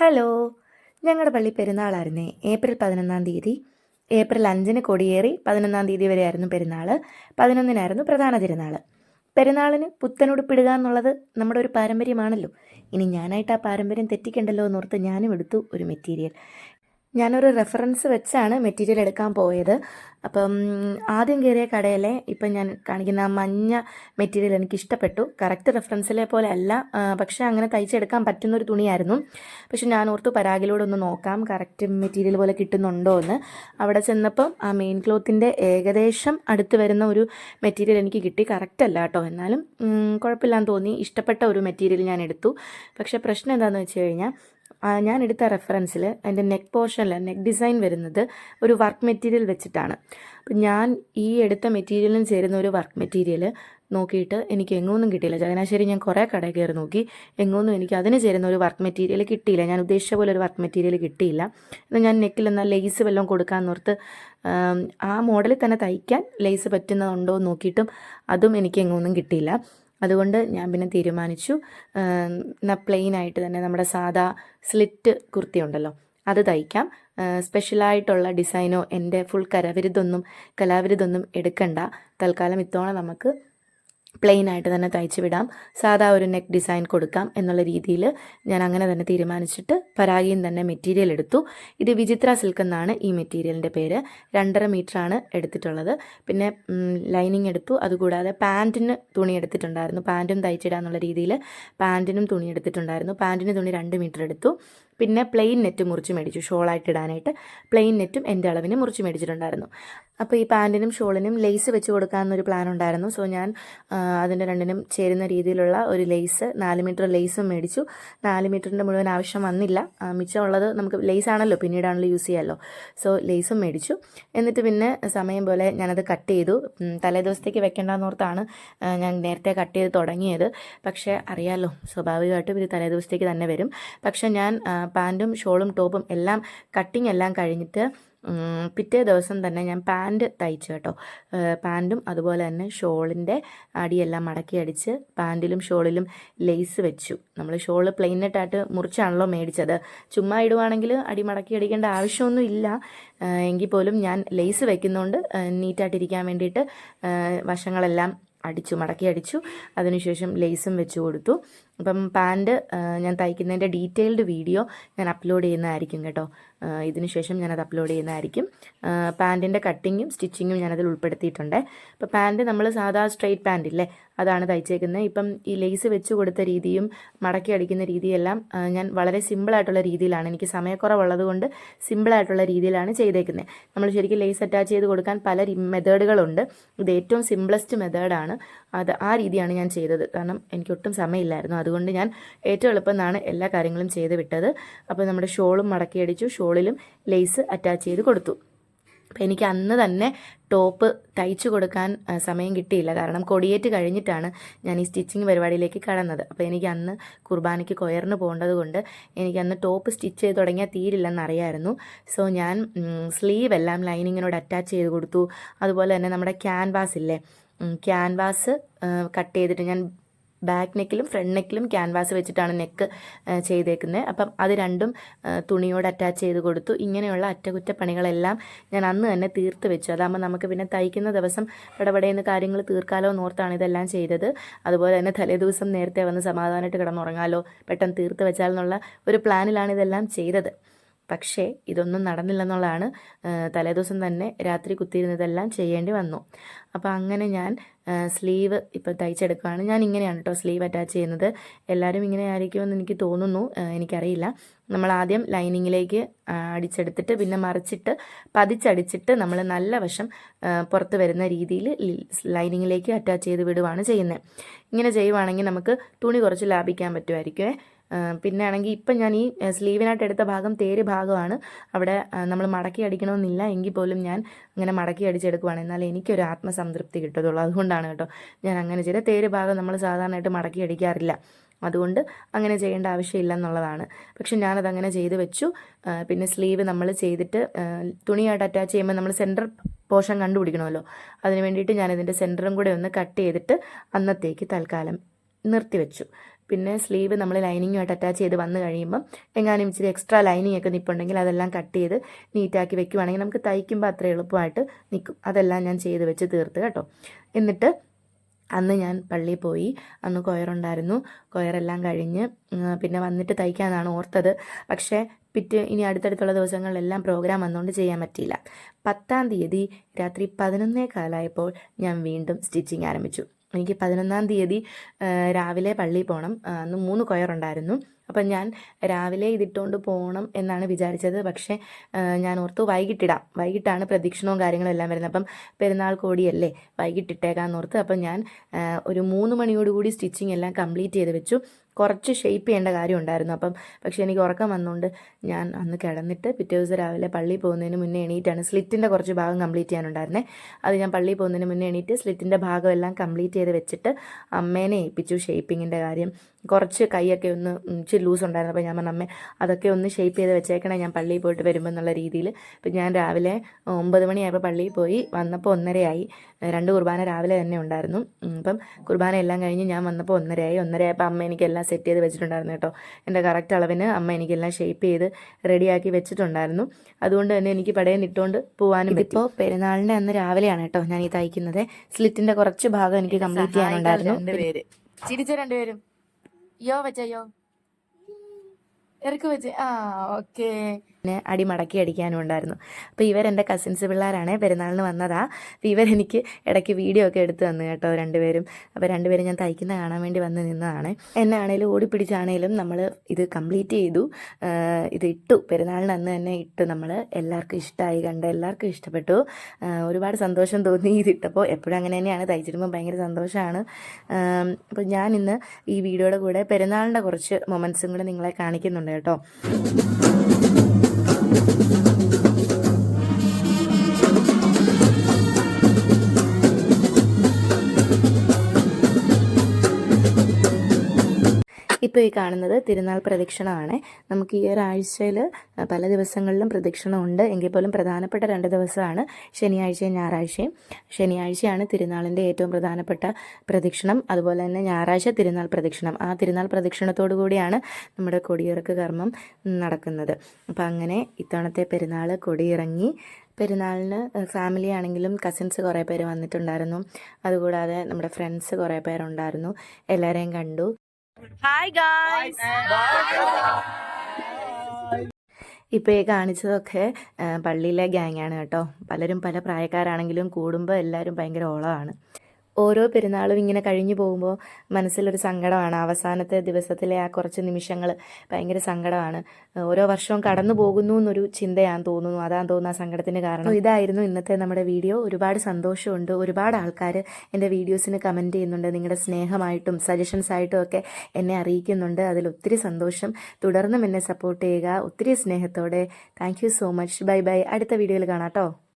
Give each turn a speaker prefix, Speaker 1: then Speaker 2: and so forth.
Speaker 1: Hello. ഞങ്ങളുടെ പള്ളി പെരുന്നാളായിരുന്നേ. April പതിനൊന്നാം തീയതി. ഏപ്രിൽ അഞ്ചിന് കൊടിയേറി പതിനൊന്നാം തീയതി വരെ ആയിരുന്നു പെരുന്നാൾ പതിനൊന്നിനായിരുന്നു പ്രധാന തിരുനാൾ പെരുന്നാളിന് പുത്തനുടുപ്പിടുക എന്നുള്ളത് നമ്മുടെ ഒരു പാരമ്പര്യമാണല്ലോ. ഇനി ഞാനായിട്ട് ആ പാരമ്പര്യം തെറ്റിക്കണ്ടല്ലോ എന്നോർത്ത് ഞാനും എടുത്തു ഒരു മെറ്റീരിയൽ. ഞാനൊരു റെഫറൻസ് വെച്ചാണ് മെറ്റീരിയൽ എടുക്കാൻ പോയത്. അപ്പം ആദ്യം കയറിയ കടയിലെ ഇപ്പം ഞാൻ കാണിക്കുന്ന മഞ്ഞ മെറ്റീരിയൽ എനിക്ക് ഇഷ്ടപ്പെട്ടു കറക്റ്റ് റെഫറൻസിലെ പോലെ അല്ല. പക്ഷേ അങ്ങനെ തയ്ച്ചെടുക്കാൻ പറ്റുന്ന ഒരു തുണിയായിരുന്നു. പക്ഷെ ഞാൻ ഓർത്തു പരാഗിലൂടെ ഒന്ന് നോക്കാം. കറക്റ്റ് മെറ്റീരിയൽ പോലെ കിട്ടുന്നുണ്ടോ എന്ന്. അവിടെ ചെന്നപ്പം ആ മെയിൻ ക്ലോത്തിന്റെ ഏകദേശം അടുത്ത് വരുന്ന ഒരു മെറ്റീരിയൽ എനിക്ക് കിട്ടി. കറക്റ്റ് അല്ല കേട്ടോ. എന്നാലും കുഴപ്പമില്ലാന്ന് തോന്നി. ഇഷ്ടപ്പെട്ട ഒരു മെറ്റീരിയൽ ഞാൻ എടുത്തു. പക്ഷേ പ്രശ്നം എന്താണെന്ന് വെച്ച് കഴിഞ്ഞാൽ ഞാൻ എടുത്ത റെഫറൻസിൽ അതിന്റെ നെക്ക് പോർഷനിൽ നെക്ക് ഡിസൈൻ വരുന്നത് ഒരു വർക്ക് മെറ്റീരിയൽ വെച്ചിട്ടാണ്. അപ്പം ഞാൻ ഈ എടുത്ത മെറ്റീരിയലിന് ചേരുന്ന ഒരു വർക്ക് മെറ്റീരിയൽ നോക്കിയിട്ട് എനിക്ക് എങ്ങൊന്നും കിട്ടിയില്ല. ചങ്ങനാശ്ശേരി ഞാൻ കുറേ കടയിൽ കയറി നോക്കി. എങ്ങൊന്നും എനിക്ക് അതിന് ചേരുന്ന ഒരു വർക്ക് മെറ്റീരിയൽ കിട്ടിയില്ല. ഞാൻ ഉദ്ദേശിച്ച പോലെ ഒരു വർക്ക് മെറ്റീരിയൽ കിട്ടിയില്ല. എന്നാൽ ഞാൻ നെക്കിൽ എന്നാൽ ലേസ് വല്ലതും കൊടുക്കാൻ നിർത്ത് ആ മോഡലിൽ തന്നെ തയ്ക്കാൻ ലേസ് പറ്റുന്നതുണ്ടോ എന്ന് നോക്കിയിട്ടും അതും എനിക്ക് എങ്ങൊന്നും കിട്ടിയില്ല. അതുകൊണ്ട് ഞാൻ പിന്നെ തീരുമാനിച്ചു. എന്നാൽ പ്ലെയിൻ ആയിട്ട് തന്നെ നമ്മുടെ സാധാ സ്ലിറ്റ് കുർത്തി ഉണ്ടല്ലോ അത് തയ്ക്കാം. സ്പെഷ്യലായിട്ടുള്ള ഡിസൈനോ എന്റെ ഫുൾ കരവിരുതൊന്നും കലാവിരുതൊന്നും എടുക്കണ്ട. തൽക്കാലം ഇത്തവണ നമുക്ക് പ്ലെയിൻ ആയിട്ട് തന്നെ തയ്ച്ച് വിടാം. സാധാ ഒരു നെക്ക് ഡിസൈൻ കൊടുക്കാം എന്നുള്ള രീതിയിൽ ഞാൻ അങ്ങനെ തന്നെ തീരുമാനിച്ചിട്ട് പരാഗിയും തന്നെ മെറ്റീരിയൽ എടുത്തു. ഇത് വിചിത്ര സിൽക്ക് എന്നാണ് ഈ മെറ്റീരിയലിന്റെ പേര്. രണ്ടര ആണ് എടുത്തിട്ടുള്ളത്. പിന്നെ ലൈനിങ് എടുത്തു. അതുകൂടാതെ പാന്റിന് തുണി എടുത്തിട്ടുണ്ടായിരുന്നു. പാന്റും തയ്ച്ചിടാന്നുള്ള രീതിയിൽ പാന്റിനും തുണി എടുത്തിട്ടുണ്ടായിരുന്നു. പാന്റിന് തുണി രണ്ട് മീറ്റർ എടുത്തു. പിന്നെ പ്ലെയിൻ നെറ്റ് മുറിച്ച് മേടിച്ചു ഷോളായിട്ട് ഇടാനായിട്ട്. പ്ലെയിൻ നെറ്റും എന്റെ അളവിന് മുറിച്ച് മേടിച്ചിട്ടുണ്ടായിരുന്നു. അപ്പോൾ ഈ പാന്റിനും ഷോളിനും ലേസ് വെച്ച് കൊടുക്കാമെന്നൊരു പ്ലാൻ ഉണ്ടായിരുന്നു. സോ ഞാൻ അതിന്റെ രണ്ടിനും ചേരുന്ന രീതിയിലുള്ള ഒരു ലേസ് നാല് മീറ്റർ ലേസും മേടിച്ചു. നാല് മീറ്ററിന്റെ മുഴുവൻ ആവശ്യം വന്നില്ല. മിച്ചമുള്ളത് നമുക്ക് ലേസ് ആണല്ലോ പിന്നീടാണല്ലോ യൂസ് ചെയ്യാമല്ലോ. സോ ലേസും മേടിച്ചു. എന്നിട്ട് പിന്നെ സമയം പോലെ ഞാനത് കട്ട് ചെയ്തു. തലേ ദിവസത്തേക്ക് വെക്കേണ്ടെന്നോർത്താണ് ഞാൻ നേരത്തെ കട്ട് ചെയ്ത് തുടങ്ങിയത്. പക്ഷേ അറിയാമല്ലോ സ്വാഭാവികമായിട്ടും ഇത് തലേ ദിവസത്തേക്ക് തന്നെ വരും. പക്ഷേ ഞാൻ പാന്റും ഷോളും ടോപ്പും എല്ലാം കട്ടിങ് എല്ലാം കഴിഞ്ഞിട്ട് പിറ്റേ ദിവസം തന്നെ ഞാൻ പാന്റ് തയ്ച്ചു കേട്ടോ. പാന്റും അതുപോലെ തന്നെ ഷോളിന്റെ അടിയെല്ലാം മടക്കി അടിച്ച് പാന്റിലും ഷോളിലും ലേസ് വെച്ചു. നമ്മൾ ഷോൾ പ്ലെയിനിട്ടായിട്ട് മുറിച്ചാണല്ലോ മേടിച്ചത്. ചുമ്മാ ഇടുവാണെങ്കിൽ അടി മടക്കി അടിക്കേണ്ട ആവശ്യമൊന്നും ഇല്ല. എങ്കിൽ പോലും ഞാൻ ലേസ് വെക്കുന്നതുകൊണ്ട് നീറ്റായിട്ടിരിക്കാൻ വേണ്ടിയിട്ട് വശങ്ങളെല്ലാം അടിച്ചു മടക്കി അടിച്ചു. അതിനുശേഷം ലേസും വെച്ചു കൊടുത്തു. അപ്പം പാന്റ് ഞാൻ തയ്ക്കുന്നതിന്റെ ഡീറ്റെയിൽഡ് വീഡിയോ ഞാൻ അപ്ലോഡ് ചെയ്യുന്നതായിരിക്കും കേട്ടോ. ഇതിനുശേഷം ഇതിന് ശേഷം ഞാനത് അപ്ലോഡ് ചെയ്യുന്നതായിരിക്കും. പാന്റിന്റെ കട്ടിങ്ങും സ്റ്റിച്ചിങ്ങും ഞാനതിൽ ഉൾപ്പെടുത്തിയിട്ടുണ്ട്. അപ്പോൾ പാന്റ് നമ്മൾ സാധാ സ്ട്രെയിറ്റ് പാന്റ് ഇല്ലേ അതാണ് തയ്ച്ചേക്കുന്നത്. ഇപ്പം ഈ ലേസ് വെച്ച് കൊടുത്ത രീതിയും മടക്കി അടിക്കുന്ന രീതിയെല്ലാം ഞാൻ വളരെ സിമ്പിളായിട്ടുള്ള രീതിയിലാണ്. എനിക്ക് സമയക്കുറവുള്ളത് കൊണ്ട് സിമ്പിളായിട്ടുള്ള രീതിയിലാണ് ചെയ്തേക്കുന്നത്. നമ്മൾ ശരിക്കും ലേസ് അറ്റാച്ച് ചെയ്ത് കൊടുക്കാൻ പല മെത്തേഡുകളുണ്ട് ഇത് ഏറ്റവും സിമ്പിളസ്റ്റ് മെത്തേഡാണ് അത് ആ രീതിയാണ് ഞാൻ ചെയ്തത്. കാരണം എനിക്ക് ഒട്ടും സമയമില്ലായിരുന്നു. അതുകൊണ്ട് ഞാൻ ഏറ്റവും എളുപ്പം എന്നാണ് എല്ലാ കാര്യങ്ങളും ചെയ്ത് വിട്ടത്. അപ്പോൾ നമ്മുടെ ഷോളും മടക്കി അടിച്ചു. ഷോളിലും ലേസ് അറ്റാച്ച് ചെയ്ത് കൊടുത്തു. അപ്പോൾ എനിക്ക് അന്ന് തന്നെ ടോപ്പ് തയ്ച്ചു കൊടുക്കാൻ സമയം കിട്ടിയില്ല. കാരണം കൊടിയേറ്റ് കഴിഞ്ഞിട്ടാണ് ഞാൻ ഈ സ്റ്റിച്ചിങ് പരിപാടിയിലേക്ക് കടന്നത്. അപ്പോൾ എനിക്ക് അന്ന് കുർബാനയ്ക്ക് കൊയറിന് പോകേണ്ടത് കൊണ്ട് എനിക്ക് അന്ന് ടോപ്പ് സ്റ്റിച്ച് ചെയ്ത് തുടങ്ങിയാൽ തീരില്ലെന്ന് അറിയായിരുന്നു. സോ ഞാൻ സ്ലീവ് എല്ലാം ലൈനിങ്ങിനോട് അറ്റാച്ച് ചെയ്ത് കൊടുത്തു. അതുപോലെ തന്നെ നമ്മുടെ ക്യാൻവാസ് ഇല്ലേ? ക്യാൻവാസ് കട്ട് ചെയ്തിട്ട് ഞാൻ ബാക്ക് നെക്കിലും ഫ്രണ്ട് നെക്കിലും ക്യാൻവാസ് വെച്ചിട്ടാണ് നെക്ക് ചെയ്തേക്കുന്നത് അപ്പം അത് രണ്ടും തുണിയോട് അറ്റാച്ച് ചെയ്ത് കൊടുത്തു. ഇങ്ങനെയുള്ള അറ്റകുറ്റപ്പണികളെല്ലാം ഞാൻ അന്ന് തന്നെ തീർത്ത് വെച്ചു. അതാകുമ്പോൾ നമുക്ക് പിന്നെ തയ്ക്കുന്ന ദിവസം ഇടപെടേന്ന് കാര്യങ്ങൾ തീർക്കാലോ എന്നോർത്താണ് ഇതെല്ലാം ചെയ്തത്. അതുപോലെ തന്നെ തലേ ദിവസം നേരത്തെ വന്ന് സമാധാനമായിട്ട് കിടന്നുറങ്ങാലോ പെട്ടെന്ന് തീർത്ത് വെച്ചാൽ എന്നുള്ള ഒരു പ്ലാനിലാണ് ഇതെല്ലാം ചെയ്തത്. പക്ഷേ ഇതൊന്നും നടന്നില്ലെന്നുള്ളതാണ് തലേദിവസം തന്നെ രാത്രി കുത്തിയിരുന്നതെല്ലാം ചെയ്യേണ്ടി വന്നു. അപ്പോൾ അങ്ങനെ ഞാൻ സ്ലീവ് ഇപ്പോൾ തയ്ച്ചെടുക്കുകയാണ്. ഞാൻ ഇങ്ങനെയാണ് കേട്ടോ സ്ലീവ് അറ്റാച്ച് ചെയ്യുന്നത്. എല്ലാവരും ഇങ്ങനെ ആയിരിക്കുമെന്ന് എനിക്ക് തോന്നുന്നു. എനിക്കറിയില്ല. നമ്മൾ ആദ്യം ലൈനിങ്ങിലേക്ക് അടിച്ചെടുത്തിട്ട് പിന്നെ മറിച്ചിട്ട് പതിച്ചടിച്ചിട്ട് നമ്മൾ നല്ല വശം പുറത്ത് വരുന്ന രീതിയിൽ ലൈനിങ്ങിലേക്ക് അറ്റാച്ച് ചെയ്ത് വിടുവാണ് ചെയ്യുന്നത്. ഇങ്ങനെ ചെയ്യുവാണെങ്കിൽ നമുക്ക് തുണി കുറച്ച് ലാഭിക്കാൻ പറ്റുമായിരിക്കുമേ. ആ, പിന്നെ ആണെങ്കിൽ ഇപ്പം ഞാൻ ഈ സ്ലീവിനായിട്ട് എടുത്ത ഭാഗം തേര് ഭാഗമാണ്. അവിടെ നമ്മൾ മടക്കി അടിക്കണമെന്നില്ല എങ്കിൽ പോലും ഞാൻ അങ്ങനെ മടക്കി അടിച്ചെടുക്കുവാണ്. എന്നാൽ എനിക്കൊരു ആത്മസംതൃപ്തി കിട്ടത്തുള്ളൂ. അതുകൊണ്ടാണ് കേട്ടോ ഞാൻ അങ്ങനെ ചെയ്ത തേര് ഭാഗം നമ്മൾ സാധാരണയായിട്ട് മടക്കി അടിക്കാറില്ല. അതുകൊണ്ട് അങ്ങനെ ചെയ്യേണ്ട ആവശ്യമില്ല എന്നുള്ളതാണ്. പക്ഷെ ഞാനത് അങ്ങനെ ചെയ്ത് വെച്ചു. പിന്നെ സ്ലീവ് നമ്മൾ ചെയ്തിട്ട് തുണിയായിട്ട് അറ്റാച്ച് ചെയ്യുമ്പോൾ നമ്മൾ സെന്റർ പോർഷൻ കണ്ടുപിടിക്കണമല്ലോ. അതിന് വേണ്ടിയിട്ട് ഞാനിതിന്റെ സെന്ററും കൂടെ ഒന്ന് കട്ട് ചെയ്തിട്ട് അന്നത്തേക്ക് തൽക്കാലം നിർത്തിവെച്ചു പിന്നെ സ്ലീവ് നമ്മൾ ലൈനിങ്ങുമായിട്ട് അറ്റാച്ച് ചെയ്ത് വന്നു കഴിയുമ്പം എങ്ങാനും ഇച്ചിരി എക്സ്ട്രാ ലൈനിങ് ഒക്കെ നിൽപ്പുണ്ടെങ്കിൽ അതെല്ലാം കട്ട് ചെയ്ത് നീറ്റാക്കി വെക്കുവാണെങ്കിൽ നമുക്ക് തയ്ക്കുമ്പോൾ അത്ര എളുപ്പമായിട്ട് നിൽക്കും അതെല്ലാം ഞാൻ ചെയ്ത് വെച്ച് തീർത്ത് കേട്ടോ. എന്നിട്ട് അന്ന് ഞാൻ പള്ളിയിൽ പോയി. അന്ന് കൊയറുണ്ടായിരുന്നു കൊയറെല്ലാം കഴിഞ്ഞ് പിന്നെ വന്നിട്ട് തയ്ക്കാനാണ് ഓർത്തത്. പക്ഷേ പിറ്റേ ഇനി അടുത്തടുത്തുള്ള ദിവസങ്ങളിലെല്ലാം പ്രോഗ്രാം വന്നുകൊണ്ട് ചെയ്യാൻ പറ്റിയില്ല. പത്താം തീയതി രാത്രി പതിനൊന്നേ കാലായപ്പോൾ ഞാൻ വീണ്ടും സ്റ്റിച്ചിങ് ആരംഭിച്ചു. എനിക്ക് പതിനൊന്നാം തീയതി രാവിലെ പള്ളിയിൽ പോകണം അന്ന് മൂന്ന് കൊയറുണ്ടായിരുന്നു. അപ്പം ഞാൻ രാവിലെ ഇതിട്ടുകൊണ്ട് പോകണം എന്നാണ് വിചാരിച്ചത്. പക്ഷേ ഞാൻ ഓർത്തു വൈകിട്ടിടാം. വൈകിട്ടാണ് പ്രദക്ഷിണവും കാര്യങ്ങളും എല്ലാം വരുന്നത്. അപ്പം പെരുന്നാൾ കോടിയല്ലേ വൈകിട്ടിട്ടേക്കാന്ന് ഓർത്ത് അപ്പം ഞാൻ ഒരു മൂന്ന് മണിയോടുകൂടി സ്റ്റിച്ചിങ് എല്ലാം കംപ്ലീറ്റ് ചെയ്ത് വെച്ചു. കുറച്ച് ഷേപ്പ് ചെയ്യേണ്ട കാര്യം ഉണ്ടായിരുന്നു അപ്പം പക്ഷേ എനിക്ക് ഉറക്കം വന്നുകൊണ്ട് ഞാൻ അന്ന് കിടന്നിട്ട് പിറ്റേ ദിവസം രാവിലെ പള്ളിയിൽ പോകുന്നതിന് മുന്നേ എണീറ്റാണ് സ്ലിറ്റിന്റെ കുറച്ച് ഭാഗം കംപ്ലീറ്റ് ചെയ്യാനുണ്ടായിരുന്നേ. അത് ഞാൻ പള്ളിയിൽ പോകുന്നതിന് മുന്നേ എണീറ്റ് സ്ലിറ്റിന്റെ ഭാഗമെല്ലാം കംപ്ലീറ്റ് ചെയ്ത് വെച്ചിട്ട് അമ്മേനെ ഏൽപ്പിച്ചു ഷേപ്പിങ്ങിന്റെ കാര്യം. കുറച്ച് കൈയൊക്കെ ഒന്ന് ഇച്ചിരി ലൂസ് ഉണ്ടായിരുന്നു. അപ്പോൾ ഞാൻ പറഞ്ഞു അമ്മേ അതൊക്കെ ഒന്ന് ഷേപ്പ് ചെയ്ത് വെച്ചേക്കണേ ഞാൻ പള്ളിയിൽ പോയിട്ട് വരുമ്പോൾ എന്നുള്ള രീതിയിൽ. ഇപ്പം ഞാൻ രാവിലെ ഒമ്പത് മണിയായപ്പോൾ പള്ളിയിൽ പോയി. വന്നപ്പോൾ ഒന്നരയായി. രണ്ട് കുർബാന രാവിലെ തന്നെ ഉണ്ടായിരുന്നു. അപ്പം കുർബാന എല്ലാം കഴിഞ്ഞ് ഞാൻ വന്നപ്പോൾ ഒന്നരയായി. ഒന്നരയായപ്പോൾ അമ്മ എനിക്കെല്ലാം സെറ്റ് ചെയ്ത് വെച്ചിട്ടുണ്ടായിരുന്നു കേട്ടോ. എന്റെ കറക്റ്റ് അളവിന് അമ്മ എനിക്കെല്ലാം ഷേപ്പ് ചെയ്ത് റെഡിയാക്കി വെച്ചിട്ടുണ്ടായിരുന്നു. അതുകൊണ്ട് തന്നെ എനിക്ക് പടയിൽ ഇട്ടുകൊണ്ട് പോകാനും ഇപ്പോൾ പെരുന്നാളിന്റെ അന്ന് രാവിലെയാണ് കേട്ടോ ഞാൻ ഈ തയ്ക്കുന്നത്. സ്ലിറ്റിന്റെ കുറച്ച് ഭാഗം എനിക്ക് കംപ്ലീറ്റ് ചെയ്യാനുണ്ടായിരുന്നു.
Speaker 2: രണ്ടുപേര്. ചിരിച്ച രണ്ടുപേരും യോ വെച്ചയോ ഇറക്ക് വെച്ച് ആ ഓക്കെ.
Speaker 1: പിന്നെ അടി മടക്കി അടിക്കാനും ഉണ്ടായിരുന്നു അപ്പോൾ ഇവരെന്റെ കസിൻസ് പിള്ളേരാണേ പെരുന്നാളിന് വന്നതാ. അപ്പോൾ ഇവരെനിക്ക് ഇടയ്ക്ക് വീഡിയോ ഒക്കെ എടുത്തു തന്നു കേട്ടോ രണ്ടുപേരും. അപ്പോൾ രണ്ടുപേരും ഞാൻ തയ്ക്കുന്ന കാണാൻ വേണ്ടി വന്ന് നിന്നതാണ്. എന്നെ ആണേലും ഓടിപ്പിടിച്ചാണേലും നമ്മൾ ഇത് കംപ്ലീറ്റ് ചെയ്തു. ഇത് ഇട്ടു. പെരുന്നാളിന് അന്ന് തന്നെ ഇട്ടു. നമ്മൾ എല്ലാവർക്കും ഇഷ്ടമായി കണ്ട് എല്ലാവർക്കും ഇഷ്ടപ്പെട്ടു. ഒരുപാട് സന്തോഷം തോന്നി ഇതിട്ടപ്പോൾ എപ്പോഴും അങ്ങനെ തന്നെയാണ്. തയ്ച്ചിടുമ്പോൾ ഭയങ്കര സന്തോഷമാണ്. അപ്പോൾ ഞാൻ ഇന്ന് ഈ വീഡിയോയുടെ കൂടെ പെരുന്നാളിന്റെ കുറച്ച് മൊമെൻസും കൂടെ നിങ്ങളെ കാണിക്കുന്നുണ്ട്. കേട്ടോ. ഇപ്പോൾ ഈ കാണുന്നത് തിരുനാൾ പ്രദക്ഷിണമാണ്. നമുക്ക് ഈ ഒരാഴ്ചയിൽ പല ദിവസങ്ങളിലും പ്രദക്ഷിണമുണ്ട്. എങ്കിൽ പോലും പ്രധാനപ്പെട്ട രണ്ട് ദിവസമാണ് ശനിയാഴ്ചയും ഞായറാഴ്ചയും. ശനിയാഴ്ചയാണ് തിരുനാളിന്റെ ഏറ്റവും പ്രധാനപ്പെട്ട പ്രദക്ഷിണം. അതുപോലെ തന്നെ ഞായറാഴ്ച തിരുനാൾ പ്രദക്ഷിണം. ആ തിരുനാൾ പ്രദക്ഷിണത്തോടു കൂടിയാണ് നമ്മുടെ കൊടിയിറക്ക് കർമ്മം നടക്കുന്നത്. അപ്പം അങ്ങനെ ഇത്തവണത്തെ പെരുന്നാൾ കൊടിയിറങ്ങി പെരുന്നാളിന് ഫാമിലി ആണെങ്കിലും കസിൻസ് കുറേ പേര് വന്നിട്ടുണ്ടായിരുന്നു. അതുകൂടാതെ നമ്മുടെ ഫ്രണ്ട്സ് കുറേ പേരുണ്ടായിരുന്നു. എല്ലാവരെയും കണ്ടു.
Speaker 2: ഹായ് ഗായ്സ്
Speaker 1: ഇപ്പോൾ ഈ കാണിച്ചതൊക്കെ പള്ളിയിലെ ഗ്യാങ്ങാണ് കേട്ടോ. പലരും പല പ്രായക്കാരാണെങ്കിലും കൂടുമ്പോൾ എല്ലാവരും ഭയങ്കര ഓളമാണ്. ഓരോ പെരുന്നാളും ഇങ്ങനെ കഴിഞ്ഞു പോകുമ്പോൾ മനസ്സിലൊരു സങ്കടമാണ്. അവസാനത്തെ ദിവസത്തിലെ ആ കുറച്ച് നിമിഷങ്ങൾ ഭയങ്കര സങ്കടമാണ്. ഓരോ വർഷവും കടന്നു പോകുന്നു എന്നൊരു ചിന്തയാണ് തോന്നുന്നു. അതാണ് തോന്നുന്ന ആ സങ്കടത്തിന് കാരണം. ഇതായിരുന്നു ഇന്നത്തെ നമ്മുടെ വീഡിയോ. ഒരുപാട് സന്തോഷമുണ്ട്. ഒരുപാട് ആൾക്കാർ എന്റെ വീഡിയോസിന് കമന്റ് ചെയ്യുന്നുണ്ട്. നിങ്ങളുടെ സ്നേഹമായിട്ടും സജഷൻസ് ആയിട്ടും ഒക്കെ എന്നെ അറിയിക്കുന്നുണ്ട്. അതിൽ ഒത്തിരി സന്തോഷം. തുടർന്നും എന്നെ സപ്പോർട്ട് ചെയ്യുക. ഒത്തിരി സ്നേഹത്തോടെ. Thank so much. Bye bye. അടുത്ത വീഡിയോയിൽ കാണാം കേട്ടോ.